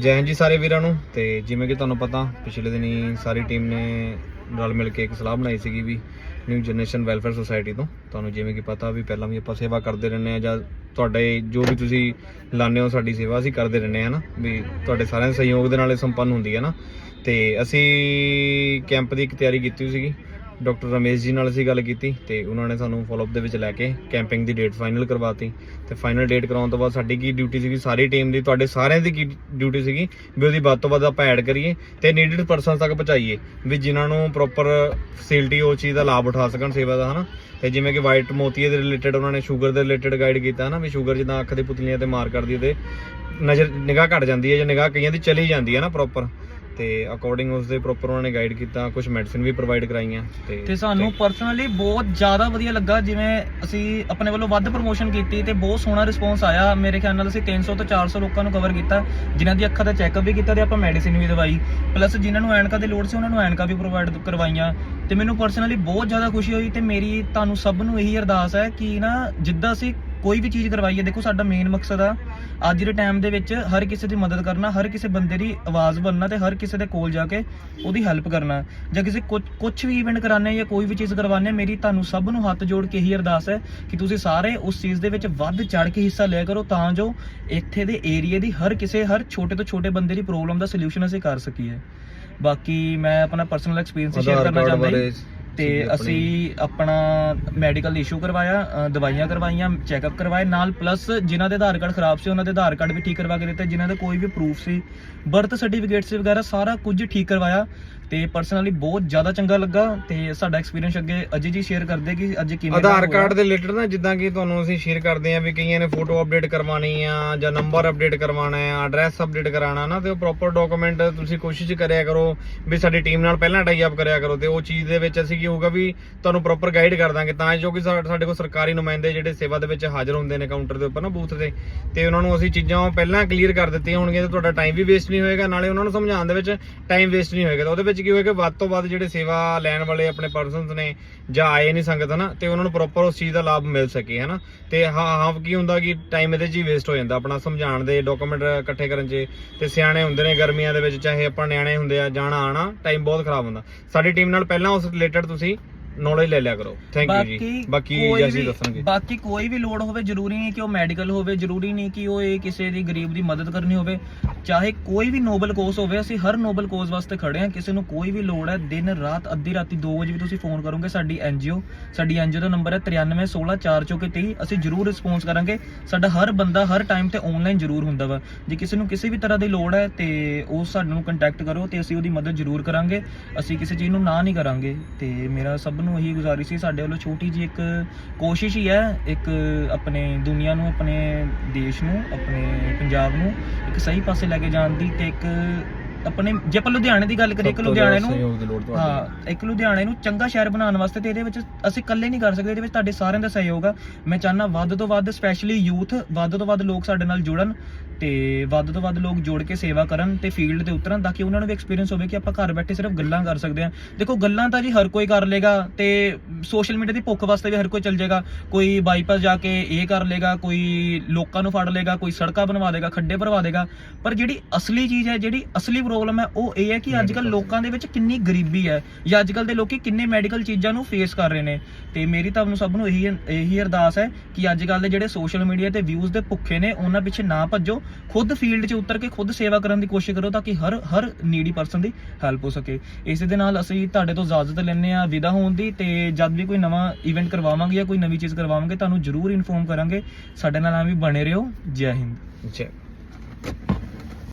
ਜੈ ਹਿੰਦ ਜੀ ਸਾਰੇ ਵੀਰਾਂ ਨੂੰ, ਤੇ ਜਿਵੇਂ ਕਿ ਤੁਹਾਨੂੰ ਪਤਾ, ਪਿਛਲੇ ਦਿਨੀ ਸਾਰੀ ਟੀਮ ਨੇ ਰਲ ਮਿਲ ਕੇ ਇੱਕ ਸਲਾਹ ਬਣਾਈ ਸੀਗੀ ਵੀ ਨਿਊ ਜਨਰੇਸ਼ਨ ਵੈਲਫੇਅਰ ਸੁਸਾਇਟੀ ਤੋਂ। ਤੁਹਾਨੂੰ ਜਿਵੇਂ ਕਿ ਪਤਾ ਵੀ ਪਹਿਲਾਂ ਵੀ ਆਪਾਂ ਸੇਵਾ ਕਰਦੇ ਰਹਿੰਦੇ ਆ ਜਾਂ ਤੁਹਾਡੇ ਜੋ ਵੀ ਤੁਸੀਂ ਲਾਣੇ ਹੋ, ਸਾਡੀ ਸੇਵਾ ਅਸੀਂ ਕਰਦੇ ਰਹਿੰਦੇ ਆ ਨਾ, ਵੀ ਤੁਹਾਡੇ ਸਾਰਿਆਂ ਦੇ ਸਹਿਯੋਗ ਦੇ ਨਾਲ ਇਹ ਸੰਪੰਨ ਹੁੰਦੀ ਹੈ ਨਾ। ਤੇ ਅਸੀਂ ਕੈਂਪ ਦੀ ਇੱਕ ਤਿਆਰੀ ਕੀਤੀ ਸੀਗੀ। ਡਾਕਟਰ ਰਮੇਸ਼ ਜੀ ਨਾਲ ਅਸੀਂ ਗੱਲ ਕੀਤੀ ਤੇ ਉਹਨਾਂ ਨੇ ਸਾਨੂੰ ਫਾਲੋਅਪ ਦੇ ਵਿੱਚ ਲੈ ਕੇ ਕੈਂਪਿੰਗ ਦੀ ਡੇਟ ਫਾਈਨਲ ਕਰਵਾਤੀ। ਤੇ ਫਾਈਨਲ ਡੇਟ ਕਰਾਉਣ ਤੋਂ ਬਾਅਦ ਸਾਡੀ ਕੀ ਡਿਊਟੀ ਸੀਗੀ? ਸਾਰੀ ਟੀਮ ਦੀ, ਤੁਹਾਡੇ ਸਾਰਿਆਂ ਦੀ ਕੀ ਡਿਊਟੀ ਸੀਗੀ? ਵੀ ਉਹਦੀ ਵੱਧ ਤੋਂ ਵੱਧ ਆਪਾਂ ਐਡ ਕਰੀਏ ਤੇ ਨੀਡਡ ਪਰਸਨ ਤੱਕ ਪਹੁੰਚਾਈਏ। ਵੀ ਜਿਨ੍ਹਾਂ ਨੂੰ ਪ੍ਰੋਪਰ ਫੈਸਿਲਿਟੀ ਉਹ ਚੀਜ਼ ਦਾ ਲਾਭ ਉਠਾ ਸਕਣ, ਸੇਵਾ ਦਾ, ਹਨਾ? ਤੇ ਜਿਵੇਂ ਕਿ ਵਾਈਟ ਮੋਤੀਏ ਦੇ ਰਿਲੇਟਡ ਉਹਨਾਂ ਨੇ ਸ਼ੂਗਰ ਦੇ ਰਿਲੇਟਡ ਗਾਈਡ ਕੀਤਾ ਨਾ ਵੀ ਸ਼ੂਗਰ ਜਿੱਦਾਂ ਅੱਖ ਦੇ ਪੁਤਲੀਆਂ ਤੇ ਮਾਰ ਕਰਦੀ ਉਹਦੇ ਨਜ਼ਰ, ਨਿਗਾਹ ਘਟ ਜਾਂਦੀ ਹੈ ਜਾਂ ਨਿਗਾਹ ਕਈਆਂ ਦੀ ਚਲੀ ਜਾਂਦੀ ਹੈ ਨਾ ਪ੍ਰੋਪਰ ਤੇ ਅਕੋਰਡਿੰਗ ਉਸ ਦੇ ਪ੍ਰੋਪਰ ਉਹਨਾਂ ਨੇ ਗਾਈਡ ਕੀਤਾ ਕੁਝ ਮੈਡੀਸਿਨ ਵੀ ਪ੍ਰੋਵਾਈਡ ਕਰਾਈਆਂ ਤੇ ਤੇ ਸਾਨੂੰ ਪਰਸਨਲੀ ਬਹੁਤ ਜ਼ਿਆਦਾ ਵਧੀਆ ਲੱਗਾ ਜਿਵੇਂ ਅਸੀਂ ਆਪਣੇ ਵੱਲੋਂ ਵੱਧ ਪ੍ਰੋਮੋਸ਼ਨ ਕੀਤੀ ਤੇ ਬਹੁਤ ਸੋਹਣਾ ਰਿਸਪੌਂਸ ਆਇਆ। ਮੇਰੇ ਖਿਆਲ ਨਾਲ ਅਸੀਂ 300 ਤੋਂ 400 ਲੋਕਾਂ ਨੂੰ ਕਵਰ ਕੀਤਾ ਜਿਨ੍ਹਾਂ ਦੀ ਅੱਖਾਂ ਦਾ ਚੈੱਕਅਪ ਵੀ ਕੀਤਾ ਤੇ ਆਪਾਂ ਮੈਡੀਸਿਨ ਵੀ ਦਵਾਈ। ਪਲੱਸ ਜਿਨ੍ਹਾਂ ਨੂੰ ਐਨਕਾਂ ਦੀ ਲੋੜ ਸੀ ਉਹਨਾਂ ਨੂੰ ਐਨਕਾਂ ਵੀ ਪ੍ਰੋਵਾਈਡ ਕਰਵਾਈਆਂ। ਤੇ ਮੈਨੂੰ ਪਰਸਨਲੀ ਬਹੁਤ ਜ਼ਿਆਦਾ ਖੁਸ਼ੀ ਹੋਈ ਤੇ ਮੇਰੀ ਤੁਹਾਨੂੰ ਸਭ ਨੂੰ ਇਹੀ ਅਰਦਾਸ ਹੈ ਕਿ ਨਾ ਜਿੱਦਾਂ ਅਸੀਂ ਕੋਈ ਵੀ ਚੀਜ਼ ਕਰਵਾਈਏ ਦੇਖੋ ਸਾਡਾ ਮੇਨ ਮਕਸਦ ਆ ਅੱਜ ਦੇ ਟਾਈਮ ਦੇ ਵਿੱਚ ਹਰ ਕਿਸੇ ਦੀ ਮਦਦ ਕਰਨਾ ਹਰ ਕਿਸੇ ਬੰਦੇ ਦੀ ਆਵਾਜ਼ ਬਣਨਾ ਤੇ ਹਰ ਕਿਸੇ ਦੇ ਕੋਲ ਜਾ ਕੇ ਉਹਦੀ ਹੈਲਪ ਕਰਨਾ। ਜਾਂ ਕਿਸੇ ਕੁਝ ਵੀ ਇਵੈਂਟ ਕਰਾਣੇ ਜਾਂ ਕੋਈ ਵੀ ਚੀਜ਼ ਕਰਵਾਣੇ ਮੇਰੀ ਤੁਹਾਨੂੰ ਸਭ ਨੂੰ ਹੱਥ ਜੋੜ ਕੇ ਇਹੀ ਅਰਦਾਸ ਹੈ ਕਿ ਤੁਸੀਂ ਸਾਰੇ ਉਸ ਚੀਜ਼ ਦੇ ਵਿੱਚ ਵੱਧ ਚੜ ਕੇ ਹਿੱਸਾ ਲਿਆ ਕਰੋ ਤਾਂ ਜੋ ਇੱਥੇ ਦੇ ਏਰੀਆ ਦੀ ਹਰ ਕਿਸੇ ਹਰ ਛੋਟੇ ਤੋਂ ਛੋਟੇ ਬੰਦੇ ਦੀ ਪ੍ਰੋਬਲਮ ਦਾ ਸੋਲੂਸ਼ਨ ਅਸੀਂ ਕਰ ਸਕੀਏ। ਬਾਕੀ ਮੈਂ ਆਪਣਾ ਪਰਸਨਲ ਐਕਸਪੀਰੀਅੰਸ ਸ਼ੇਅਰ ਕਰਨਾ ਚਾਹੁੰਦਾ ਹਾਂ ਤੇ ਅਸੀਂ ਆਪਣਾ ਮੈਡੀਕਲ ਇਸ਼ੂ ਕਰਵਾਇਆ ਅ, ਦਵਾਈਆਂ ਕਰਵਾਈਆਂ ਚੈੱਕਅਪ ਕਰਵਾਏ ਨਾਲ ਪਲੱਸ ਜਿਨ੍ਹਾਂ ਦੇ ਆਧਾਰ ਕਾਰਡ ਖਰਾਬ ਸੀ ਉਹਨਾਂ ਦੇ ਆਧਾਰ ਕਾਰਡ ਵੀ ਠੀਕ ਕਰਵਾ ਕੇ ਦਿੱਤੇ ਜਿਨ੍ਹਾਂ ਦੇ ਕੋਈ ਵੀ ਪ੍ਰੂਫ ਸੀ ਬਰਥ ਸਰਟੀਫਿਕੇਟਸ ਵਗੈਰਾ ਸਾਰਾ ਕੁਝ ਠੀਕ ਕਰਵਾਇਆ ਤੇ ਪਰਸਨਲੀ ਬਹੁਤ ਜ਼ਿਆਦਾ ਚੰਗਾ ਲੱਗਾ ਤੇ ਸਾਡਾ ਐਕਸਪੀਰੀਅੰਸ ਅੱਗੇ ਅਜੇ ਜੀ ਸ਼ੇਅਰ ਕਰਦੇ ਕਿ ਅੱਜ ਕਿਵੇਂ ਦਾ ਆਧਾਰ ਹੋਇਆ। ਕਾਰਡ ਦੇ ਰਿਲੇਟਡ ਨਾ ਜਿੱਦਾਂ ਕਿ ਤੁਹਾਨੂੰ ਅਸੀਂ ਸ਼ੇਅਰ ਕਰਦੇ ਆਂ ਵੀ ਕਈਆਂ ਨੇ ਫੋਟੋ ਅਪਡੇਟ ਕਰਵਾਣੀ ਆ ਜਾਂ ਨੰਬਰ ਅਪਡੇਟ ਕਰਵਾਉਣਾ ਆ ਐਡਰੈਸ ਅਪਡੇਟ ਕਰਾਉਣਾ ਨਾ ਤੇ ਉਹ ਪ੍ਰੋਪਰ ਡਾਕੂਮੈਂਟ ਤੁਸੀਂ ਕੋਸ਼ਿਸ਼ ਕਰਿਆ ਕਰੋ ਵੀ ਸਾਡੀ ਟੀਮ ਨਾਲ ਪਹਿਲਾਂ ਟਾਈ ਅਪ ਕਰਿਆ ਕਰੋ ਤੇ ਉਹ ਚੀਜ਼ ਦੇ ਵਿੱਚ ਅਸੀਂ ਕੀ ਹੋਊਗਾ ਵੀ ਤੁਹਾਨੂੰ ਪ੍ਰੋਪਰ ਗਾਈਡ ਕਰ ਦਾਂਗੇ, ਤਾਂ ਜੋ ਕਿ ਸਾਡੇ ਕੋਲ ਸਰਕਾਰੀ ਨੁਮਾਇੰਦੇ ਜਿਹੜੇ ਸੇਵਾ ਦੇ ਵਿੱਚ ਹਾਜ਼ਰ ਹੁੰਦੇ ਨੇ ਕਾਊਂਟਰ ਦੇ ਉੱਪਰ ਨਾ ਬੂਥ ਤੇ ਤੇ ਉਹਨਾਂ ਨੂੰ ਅਸੀਂ ਚੀਜ਼ਾਂ ਪਹਿਲਾਂ ਕਲੀਅਰ ਕਰ ਦਿੱਤੀਆਂ ਹੋਣਗੀਆਂ ਤੇ ਤੁਹਾਡਾ ਟਾਈਮ ਵੀ ਵੇਸਟ ਨਹੀਂ ਹੋਏਗਾ, ਨਾਲੇ ਉਹਨਾਂ ਨੂੰ ਸਮਝਾਉਣ ਦੇ ਵਿੱਚ ਟਾਈਮ ਵੇਸਟ ਨਹੀਂ ਹੋਏਗਾ, ਤਾਂ ਉਹਦੇ ਵਿੱਚ ਕੀ ਹੋਏਗਾ, ਵੱਧ ਤੋਂ ਵੱਧ ਜਿਹੜੇ ਸੇਵਾ ਲੈਣ ਵਾਲੇ ਆਪਣੇ ਪਰਸਨਸ ਨੇ ਜਾਂ ਆਏ ਨਹੀਂ ਸੰਗਤ ਹਨਾ, ਤੇ ਉਹਨਾਂ ਨੂੰ ਪ੍ਰੋਪਰ ਉਸ ਚੀਜ਼ ਦਾ ਲਾਭ ਮਿਲ ਸਕੇ ਹਨਾ, ਤੇ ਹਾਂ ਹਾਂ, ਕੀ ਹੁੰਦਾ ਕਿ ਟਾਈਮ ਇਹਦੇ 'ਚ ਹੀ ਵੇਸਟ ਹੋ ਜਾਂਦਾ, ਆਪਣਾ ਸਮਝਾਉਣ ਦੇ ਡਾਕੂਮੈਂਟ ਇਕੱਠੇ ਕਰਨ 'ਚ, ਤੇ ਸਿਆਣੇ ਹੁੰਦੇ ਨੇ ਗਰਮੀਆਂ ਦੇ ਵਿੱਚ, ਚਾਹੇ ਆਪਾਂ ਨਿਆਣੇ ਹੁੰਦੇ ਆ ਜਾਣਾ ਆਣਾ ਟਾਈਮ ਬਹੁਤ ਖਰਾਬ ਹੁੰਦਾ। ਸਾਡੀ ਟੀਮ ਨਾਲ ਪਹਿਲਾਂ ਉਸ ਰਿਲੇਟਡ ਤੁਸੀਂ ਨੌਲੇਜ ਲੈ ਲਿਆ ਕਰੋ। ਥੈਂਕ ਯੂ ਜੀ। ਬਾਕੀ ਵੀ- ਦੱਸਣਗੇ। ਬਾਕੀ ਕੋਈ ਵੀ ਲੋੜ ਹੋਵੇ ਜ਼ਰੂਰੀ ਨਹੀਂ ਕਿ ਉਹ ਮੈਡੀਕਲ ਹੋਵੇ ਜ਼ਰੂਰੀ ਨਹੀਂ ਕਿ ਉਹ ਇਹ ਕਿਸੇ ਦੀ ਗਰੀਬ ਦੀ ਮਦਦ ਕਰਨੀ ਹੋਵੇ। ਚਾਹੇ ਕੋਈ ਵੀ ਨੋਬਲ ਕੋਸ ਹੋਵੇ ਅਸੀਂ ਹਰ ਨੋਬਲ ਕੋਸ ਵਾਸਤੇ ਖੜੇ ਹਾਂ। ਕਿਸੇ ਨੂੰ ਕੋਈ ਵੀ ਲੋੜ ਹੈ ਦਿਨ ਰਾਤ ਅੱਧੀ ਰਾਤੀ 2 ਵਜੇ ਵੀ ਤੁਸੀਂ ਫੋਨ ਕਰੋਗੇ ਸਾਡੀ ਐਨਜੀਓ ਸਾਡੀ ਐਨਜੀਓ ਦਾ ਨੰਬਰ ਹੈ 93164423 ਅਸੀਂ ਜ਼ਰੂਰ ਰਿਸਪੌਂਸ ਕਰਾਂਗੇ। ਸਾਡਾ ਹਰ ਬੰਦਾ ਹਰ ਟਾਈਮ ਤੇ ਆਨਲਾਈਨ ਜ਼ਰੂਰ ਹੁੰਦਾ ਵਾ। ਜੇ ਕਿਸੇ ਨੂੰ ਕਿਸੇ ਵੀ ਤਰ੍ਹਾਂ ਦੀ ਲੋੜ ਹੈ ਤੇ ਉਹ ਸਾਨੂੰ ਕੰਟੈਕਟ ਕਰੋ ਤੇ ਅਸੀਂ ਉਹਦੀ ਮਦਦ ਜ਼ਰੂਰ ਕਰਾਂਗੇ। ਅਸੀਂ ਕਿਸੇ ਚੀਜ਼ ਨੂੰ ਨਾ ਨਹੀਂ ਕਰਾਂਗੇ ਤੇ ਮੇਰਾ ਸਭ ਨੂੰ ਇਹੀ ਗੁਜ਼ਾਰਿਸ਼ ਸੀ। ਸਾਡੇ ਵੱਲੋਂ ਛੋਟੀ ਜੀ ਇੱਕ ਕੋਸ਼ਿਸ਼ ਹੀ ਹੈ, ਇੱਕ ਆਪਣੇ ਦੁਨੀਆ ਨੂੰ, ਆਪਣੇ ਦੇਸ਼ ਨੂੰ, ਆਪਣੇ ਪੰਜਾਬ ਨੂੰ ਇੱਕ ਸਹੀ ਪਾਸੇ ਲੈ ਕੇ ਜਾਣ ਦੀ ਤੇ ਇੱਕ ਆਪਣੇ ਜੇ ਆਪਾਂ ਲੁਧਿਆਣੇ ਦੀ ਗੱਲ ਕਰੀਏ ਇੱਕ ਲੁਧਿਆਣੇ ਨੂੰ ਸਹਿਯੋਗ ਦੀ ਲੋੜ ਤੁਹਾਡੀ। ਹਾਂ ਇੱਕ ਲੁਧਿਆਣੇ ਨੂੰ ਚੰਗਾ ਸ਼ਹਿਰ ਬਣਾਉਣ ਵਾਸਤੇ ਤੇ ਇਹਦੇ ਵਿੱਚ ਅਸੀਂ ਇਕੱਲੇ ਨਹੀਂ ਕਰ ਸਕਦੇ ਇਹਦੇ ਵਿੱਚ ਤੁਹਾਡੇ ਸਾਰਿਆਂ ਦਾ ਸਹਿਯੋਗ ਆ। ਮੈਂ ਚਾਹਨਾ ਵੱਧ ਤੋਂ ਵੱਧ ਸਪੈਸ਼ਲੀ ਯੂਥ ਵੱਧ ਤੋਂ ਵੱਧ ਲੋਕ ਸਾਡੇ ਨਾਲ ਜੁੜਨ ਤੇ ਵੱਧ ਤੋਂ ਵੱਧ ਲੋਕ ਜੋੜ ਕੇ ਸੇਵਾ ਕਰਨ ਤੇ ਫੀਲਡ ਤੇ ਉਤਰਨ ਤਾਂ ਕਿ ਉਹਨਾਂ ਨੂੰ ਵੀ ਐਕਸਪੀਰੀਅੰਸ ਹੋਵੇ ਕਿ ਆਪਾਂ ਘਰ ਬੈਠੇ ਸਿਰਫ ਗੱਲਾਂ ਕਰ ਸਕਦੇ ਹਾਂ। ਦੇਖੋ ਗੱਲਾਂ ਤਾਂ ਜੀ ਹਰ ਕੋਈ ਕਰ ਲੇਗਾ ਤੇ ਸੋਸ਼ਲ ਮੀਡੀਆ ਦੀ ਭੁੱਖ ਵਾਸਤੇ ਵੀ ਹਰ ਕੋਈ ਚੱਲ ਜਾਏਗਾ ਕੋਈ ਬਾਈਪਾਸ ਜਾ ਕੇ ਇਹ ਕਰ ਲੇਗਾ ਕੋਈ ਲੋਕਾਂ ਨੂੰ ਫੜ ਲੇਗਾ ਕੋਈ ਸੜਕਾਂ ਬਣਵਾ ਦੇਗਾ ਖੱਡੇ ਭਰਵਾ ਦੇਗਾ ਪਰ ਜਿਹੜੀ ਅਸਲੀ ਚੀਜ਼ ਹੈ ਜਿਹੜੀ ਅਸਲੀ ਪ੍ਰੋਬਲਮ ਹੈ ਉਹ ਇਹ ਹੈ ਕਿ ਅੱਜ ਕੱਲ ਲੋਕਾਂ ਦੇ ਵਿੱਚ ਕਿੰਨੀ ਗਰੀਬੀ ਹੈ ਜਾਂ ਅੱਜ ਕੱਲ ਦੇ ਲੋਕੀ ਕਿੰਨੇ ਮੈਡੀਕਲ ਚੀਜ਼ਾਂ ਨੂੰ ਫੇਸ ਕਰ ਰਹੇ ਨੇ। ਤੇ ਮੇਰੀ ਤੁਹਾਨੂੰ ਸਭ ਨੂੰ ਇਹੀ ਇਹੀ ਅਰਦਾਸ ਹੈ ਕਿ ਅੱਜ ਕੱਲ ਦੇ ਜਿਹੜੇ ਸੋਸ਼ਲ ਮੀਡੀਆ ਤੇ ਵਿਊਜ਼ ਦੇ ਭੁੱਖੇ ਨੇ ਉਹਨਾਂ ਪਿੱਛੇ ਨਾ ਭੱਜੋ। ਖੁਦ ਫੀਲਡ 'ਚ ਉਤਰ ਕੇ ਖੁਦ ਸੇਵਾ ਕਰਨ ਦੀ ਕੋਸ਼ਿਸ਼ ਕਰੋ ਤਾਂ ਕਿ ਹਰ ਹਰ ਨੀਡੀ ਪਰਸਨ ਦੀ ਹੈਲਪ ਹੋ ਸਕੇ। ਇਸੇ ਦੇ ਨਾਲ ਅਸੀਂ ਤੁਹਾਡੇ ਤੋਂ ਇਜਾਜ਼ਤ ਲੈਂਦੇ ਆ ਵਿਦਾ ਹੋਣ ਦੀ ਤੇ ਜਦ ਵੀ ਕੋਈ ਨਵਾਂ ਇਵੈਂਟ ਕਰਵਾਵਾਂਗੇ ਜਾਂ ਕੋਈ ਨਵੀਂ ਚੀਜ਼ ਕਰਵਾਵਾਂਗੇ ਤੁਹਾਨੂੰ ਜ਼ਰੂਰ ਇਨਫੋਰਮ ਕਰਾਂਗੇ। ਸਾਡੇ ਨਾਲ ਐਵੇਂ ਬਣੇ ਰਹੋ। ਜੈ ਹਿੰਦ। ਜੈ